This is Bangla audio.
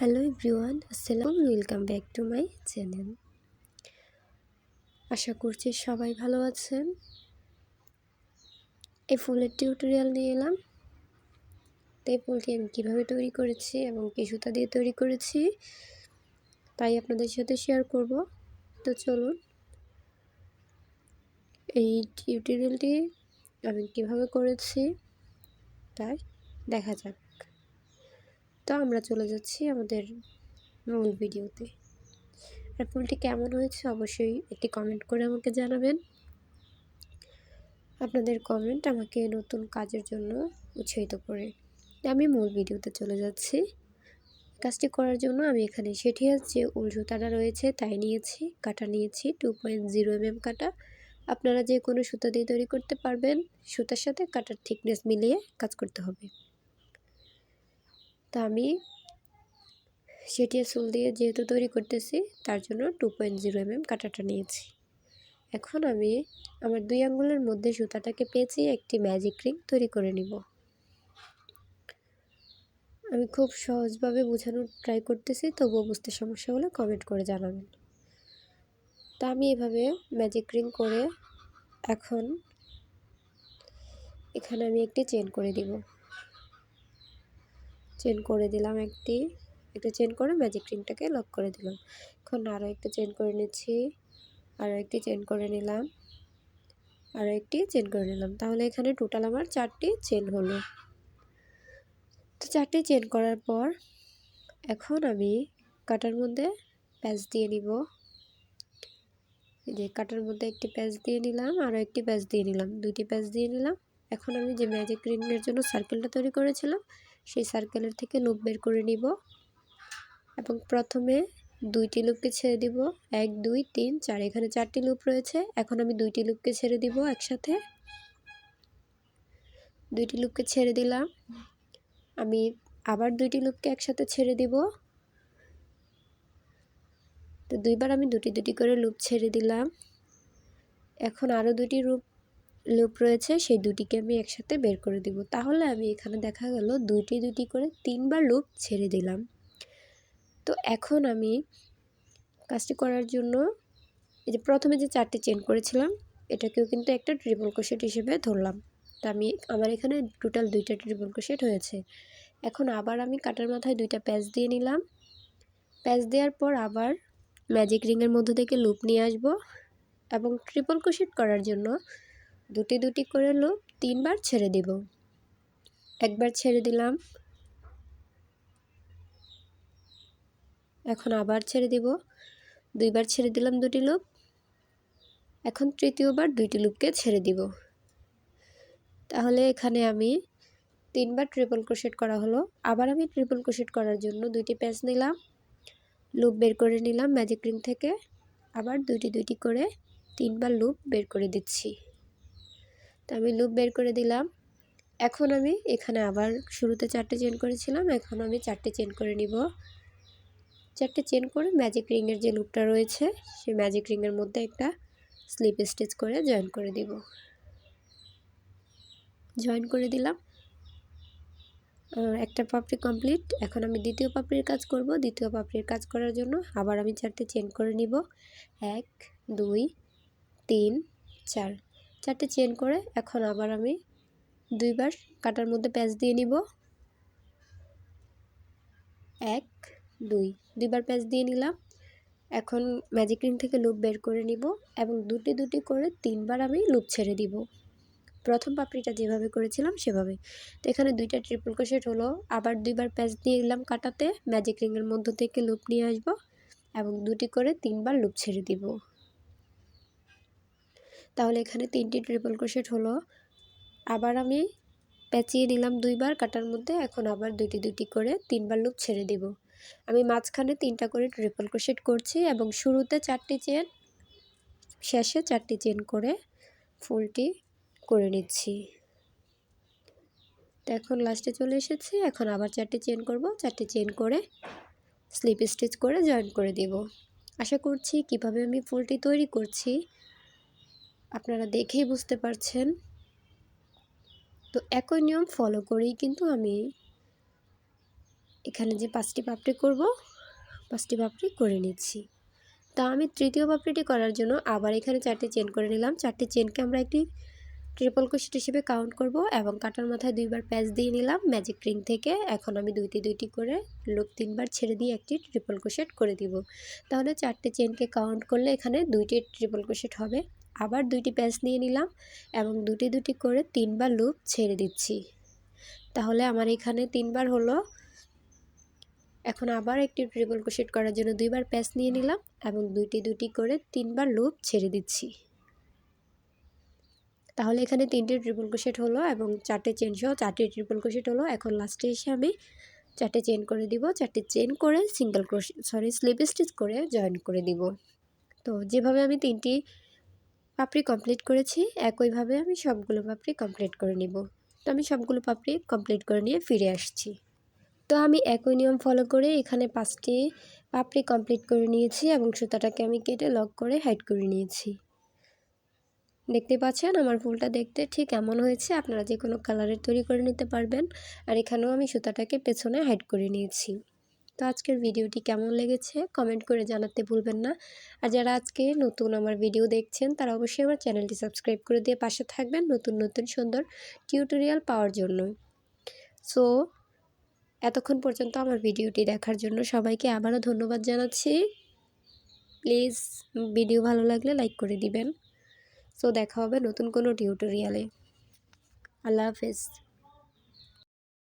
হ্যালো এভরিওয়ান, আসসালাম welcome back to my channel. আশা করছি সবাই ভালো আছেন। এই ফুলের টিউটোরিয়াল নিয়ে এলাম। এই ফুলটি আমি কীভাবে তৈরি করেছি এবং কি সুতা দিয়ে তৈরি করেছি, তাই আপনাদের সাথে শেয়ার করব। তো চলুন, এই টিউটোরিয়ালটি আমি কীভাবে করেছি, তাই দেখা যাক। তো আমরা চলে যাচ্ছি আমাদের মূল ভিডিওতে। আর ফুলটি কেমন হয়েছে অবশ্যই একটি কমেন্ট করে আমাকে জানাবেন। আপনাদের কমেন্ট আমাকে নতুন কাজের জন্য উৎসাহিত করে। আমি মূল ভিডিওতে চলে যাচ্ছি। কাজটি করার জন্য আমি এখানে সেঠিয়ার যে উল সুতাটা রয়েছে, তাই নিয়েছি, কাটা নিয়েছি টু পয়েন্ট জিরো এম কাটা। আপনারা যে কোনো সুতা দিয়ে তৈরি করতে পারবেন। সুতার সাথে কাটার থিকনেস মিলিয়ে কাজ করতে হবে। তা আমি সেটি চুল দিয়ে যেহেতু তৈরি করতেছি, তার জন্য two point zero M M কাটাটা নিয়েছি। এখন আমি আমার দুই আঙ্গুলের মধ্যে সুতাটাকে পেয়েছি একটি ম্যাজিক রিং তৈরি করে নিব। আমি খুব সহজভাবে বোঝানোর ট্রাই করতেছি, তবুও বুঝতে সমস্যা হলে কমেন্ট করে জানাবেন। তা আমি এভাবে ম্যাজিক রিং করে এখন এখানে আমি একটি চেন করে দিব। চেন করে দিলাম একটি, একটা চেন করে ম্যাজিক রিংটাকে লক করে দিলাম। এখন আরও একটা চেন করে নিচ্ছি আরও একটি চেন করে নিলাম আরও একটি চেন করে নিলাম। তাহলে এখানে টোটাল আমার চারটি চেন হলো। তো চারটি চেন করার পর এখন আমি কাটার মধ্যে প্যাচ দিয়ে নিব। যে কাটার মধ্যে একটি প্যাচ দিয়ে নিলাম আরও একটি প্যাচ দিয়ে নিলাম, দুইটি প্যাচ দিয়ে নিলাম। এখন আমি যে ম্যাজিক রিংয়ের জন্য সার্কেলটা তৈরি করেছিলাম সেই সার্কেলের থেকে লুপ বের করে নিব। এবং প্রথমে দুইটি লুপকে ছেড়ে দিব। এক, দুই, তিন, চার, এখানে চারটি লুপ রয়েছে। এখন আমি দুইটি লুপকে ছেড়ে দিব একসাথে। দুইটি লুপকে ছেড়ে দিলাম। আমি আবার দুইটি লুপকে একসাথে ছেড়ে দিব। তো দুইবার আমি দুটি দুটি করে লুপ ছেড়ে দিলাম। এখন আরও দুটি লুপ লুপ রয়েছে, সেই দুটিকে আমি একসাথে বের করে দিব। তাহলে আমি এখানে দেখা গেল দুইটি দুটি করে তিনবার লুপ ছেড়ে দিলাম। তো এখন আমি কাজটি করার জন্য এই যে প্রথমে যে চারটি চেন করেছিলাম, এটাকেও কিন্তু একটা ট্রিপল কোশেট হিসেবে ধরলাম। তা আমি, আমার এখানে টোটাল দুইটা ট্রিপল কোশেট হয়েছে। এখন আবার আমি কাটার মাথায় দুইটা প্যাচ দিয়ে নিলাম। প্যাচ দেওয়ার পর আবার ম্যাজিক রিংয়ের মধ্য থেকে লুপ নিয়ে আসব এবং ট্রিপল কোশেট করার জন্য দুটি দুটি করে লুপ তিনবার ছেড়ে দিব। একবার ছেড়ে দিলাম। এখন আবার ছেড়ে দিব। দুইবার ছেড়ে দিলাম দুটি লুপ এখন তৃতীয়বার দুইটি লুপকে ছেড়ে দিব। তাহলে এখানে আমি তিনবার ট্রিপল ক্রোশেট করা হলো। আবার আমি ট্রিপল ক্রোশেট করার জন্য দুইটি প্যাচ নিলাম। লুপ বের করে নিলাম ম্যাজিক রিং থেকে। আবার দুইটি দুইটি করে তিনবার লুপ বের করে দিচ্ছি। তো আমি লুপ বের করে দিলাম। এখন আমি এখানে আবার শুরুতে চারটে চেন করেছিলাম, এখন আমি চারটে চেন করে নিব। চারটে চেন করে ম্যাজিক রিংয়ের যে লুপটা রয়েছে, সেই ম্যাজিক রিংয়ের মধ্যে একটা স্লিপ স্টিচ করে জয়েন করে দিব। জয়েন করে দিলাম। একটা পাপড়ি কমপ্লিট এখন আমি দ্বিতীয় পাপড়ির কাজ করব। দ্বিতীয় পাপড়ির কাজ করার জন্য আবার আমি চারটে চেন করে নিব। এক, দুই, তিন, চার। চারটে চেন করে এখন আবার আমি দুইবার কাটার মধ্যে প্যাচ দিয়ে নিব। এক, দুই, দুইবার প্যাচ দিয়ে নিলাম। এখন ম্যাজিক রিং থেকে লুপ বের করে নিব এবং দুটি দুটি করে তিনবার আমি লুপ ছেড়ে দিব। প্রথম পাপড়িটা যেভাবে করেছিলাম সেভাবে। তো এখানে দুইটা ট্রিপল ক্রোশেট হলো। আবার দুইবার প্যাচ দিয়ে নিলাম কাটাতে। ম্যাজিক রিংয়ের মধ্য থেকে লুপ নিয়ে আসব এবং দুটি করে তিনবার লুপ ছেড়ে দিব। তাহলে এখানে তিনটি ট্রিপল ক্রোশেট হলো। আবার আমি পেঁচিয়ে নিলাম দুইবার, কাটার মধ্যে এখন আবার দুটি দুটি করে তিনবার লুপ ছেড়ে দিব। আমি মাঝখানে তিনটা করে ট্রিপল ক্রোশেট করছি এবং শুরুতে চারটি চেন শেষে চারটি চেন করে ফুলটি করে নিচ্ছি। তো এখন লাস্টে চলে এসেছি, এখন আবার চারটি চেন করব, চারটি চেন করে স্লিপ স্টিচ করে জয়েন করে দেব। আশা করছি কীভাবে আমি ফুলটি তৈরি করছি আপনারা দেখেই বুঝতে পারছেন। তো একই নিয়ম ফলো করেই কিন্তু আমি এখানে যে পাঁচটি পাপড়ি করব, পাঁচটি পাপড়ি করে নিচ্ছি। তা আমি তৃতীয় পাপড়িটি করার জন্য আবার এখানে চারটি চেন করে নিলাম। চারটি চেনকে আমরা একটি ট্রিপল ক্রোশেট হিসেবে কাউন্ট করব এবং কাটার মাথায় দুইবার প্যাচ দিয়ে নিলাম ম্যাজিক রিং থেকে। এখন আমি দুইটি দুইটি করে লুপ তিনবার ছেড়ে দিয়ে একটি ট্রিপল ক্রোশেট করে দিব। তাহলে চারটে চেনকে কাউন্ট করলে এখানে দুইটি ট্রিপল ক্রোশেট হবে। আবার দুইটি প্যাচ নিয়ে নিলাম এবং দুটি দুটি করে তিনবার লুপ ছেড়ে দিচ্ছি। তাহলে আমার এখানে তিনবার হলো। এখন আবার একটি ট্রিপল ক্রোশেট করার জন্য দুইবার প্যাচ নিয়ে নিলাম এবং দুইটি দুটি করে তিনবার লুপ ছেড়ে দিচ্ছি। তাহলে এখানে তিনটে ট্রিপল ক্রোশেট হলো এবং চারটে চেন সহ চারটে ট্রিপল ক্রোশেট হলো। এখন লাস্টে এসে আমি চারটে চেন করে দিব, চারটে চেন করে single crochet sorry slip stitch করে জয়েন করে দিব। তো যেভাবে আমি তিনটি পাপড়ি কমপ্লিট করেছি, একইভাবে আমি সবগুলো পাপড়ি কমপ্লিট করে নিব। তো আমি সবগুলো পাপড়ি কমপ্লিট করে নিয়ে ফিরে আসছি। তো আমি একই নিয়ম ফলো করে এখানে পাঁচটি পাপড়ি কমপ্লিট করে নিয়েছি এবং সুতাটাকে আমি কেটে লক করে হাইড করে নিয়েছি। দেখতে পাচ্ছেন আমার ফুলটা দেখতে ঠিক এমন হয়েছে, আপনারা যে কোনো কালারের তৈরি করে নিতে পারবেন। আর এখানেও আমি সুতাটাকে পেছনে হাইড করে নিয়েছি। তো আজকের ভিডিওটি কেমন লেগেছে কমেন্ট করে জানাতে ভুলবেন না। আর যারা আজকে নতুন আমার ভিডিও দেখছেন, তারা অবশ্যই আমার চ্যানেলটি সাবস্ক্রাইব করে দিয়ে পাশে থাকবেন নতুন নতুন, সুন্দর টিউটোরিয়াল পাওয়ার জন্য। সো, এতক্ষণ পর্যন্ত আমার ভিডিওটি দেখার জন্য সবাইকে আবারও ধন্যবাদ জানাচ্ছি। প্লিজ, ভিডিও ভালো লাগলে লাইক করে দিবেন। সো, দেখা হবে নতুন কোনো টিউটোরিয়ালে। আল্লাহ হাফেজ।